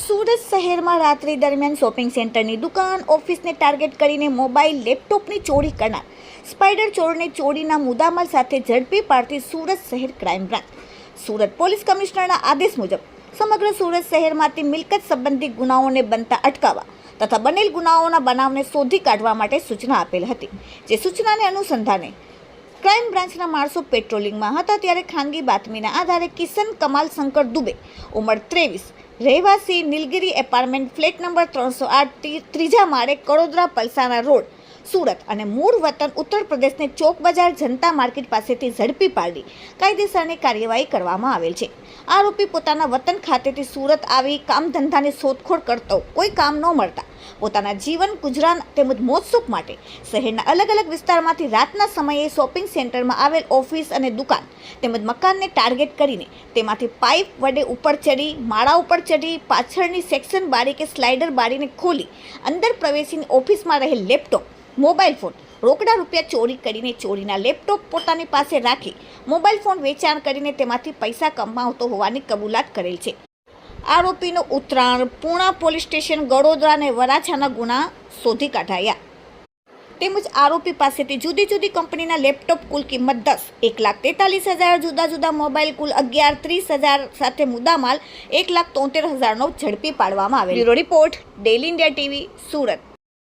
સુરત શહેરમાં રાત્રિ દરમિયાન શોપિંગ સેન્ટરની દુકાન, ઓફિસને ટાર્ગેટ કરીને મોબાઈલ, લેપટોપની ચોરી કરનાર. સ્પાઈડર ચોરને ચોરીના મુદ્દામાલ સાથે ઝડપી પાડતી સુરત શહેર ક્રાઇમ બ્રાન્ચ. સુરત પોલીસ કમિશનરના આદેશ મુજબ, સમગ્ર સુરત શહેરમાંથી મિલકત સંબંધી ગુનાઓને બનતા અટકાવવા તથા બનેલ ગુનાઓના બનાવને શોધી કાઢવા માટે સૂચના આપેલ હતી. જે સૂચનાને અનુસંધાને ક્રાઇમ બ્રાન્ચના માણસો પેટ્રોલિંગમાં હતા ત્યારે ખાનગી બાતમીના આધારે કિશન કમાલ શંકર દુબે, ઉંમર ત્રેવીસ, રહેવાસી નીલગીરી એપાર્ટમેન્ટ ફ્લેટ નંબર ત્રણસો આઠ ત્રીજા માળે કડોદરા પલસાના રોડ સુરત અને મૂળ વતન ઉત્તર પ્રદેશને ચોક બજાર જનતા માર્કેટ પાસેથી ઝડપી પાડી કાયદેસરની કાર્યવાહી કરવામાં આવેલ છે. આરોપી પોતાના વતન ખાતેથી સુરત આવી કામ ધંધાની શોધખોળ કરતો કોઈ કામ ન મળતા. પોતાના જીવન, ગુજરાન તેમજ મોજસુખ માટે શહેરના અલગ અલગ વિસ્તારમાંથી રાતના સમયે શોપિંગ સેન્ટરમાં આવેલ ઓફિસ અને દુકાન તેમજ મકાનને ટાર્ગેટ કરીને તેમાંથી પાઇપ વડે ઉપર ચડી, માળા ઉપર ચડી, પાછળની સેક્શન બારી કે સ્લાઇડર બારીને ખોલી, અંદર પ્રવેશીને ઓફિસમાં રહેલ લેપટોપ મોબાઈલ ફોન. રોકડા રૂપિયા ચોરી કરીને ચોરીના લેપટોપ પોતાની પાસે રાખી મોબાઈલ ફોન વેચાણ કરીને તેમાંથી પૈસા કમાવતો હોવાની કબૂલાત કરેલ છે. આરોપીનો ઉત્તરાયણ પૂણા પોલીસ સ્ટેશન ગડોદરા અને વરાછાના ગુના શોધી કાઢાયા. તેમજ આરોપી પાસેથી જુદી જુદી કંપનીના લેપટોપ કુલ કિંમત દસ, એક લાખ તેતાલીસ હજાર, જુદા જુદા મોબાઈલ કુલ અગિયાર, ત્રીસ હજાર સાથે મુદ્દામાલ એક લાખ તોતેર હજારનો ઝડપી પાડવામાં આવેલ. Bureau report daily India TV, Surat.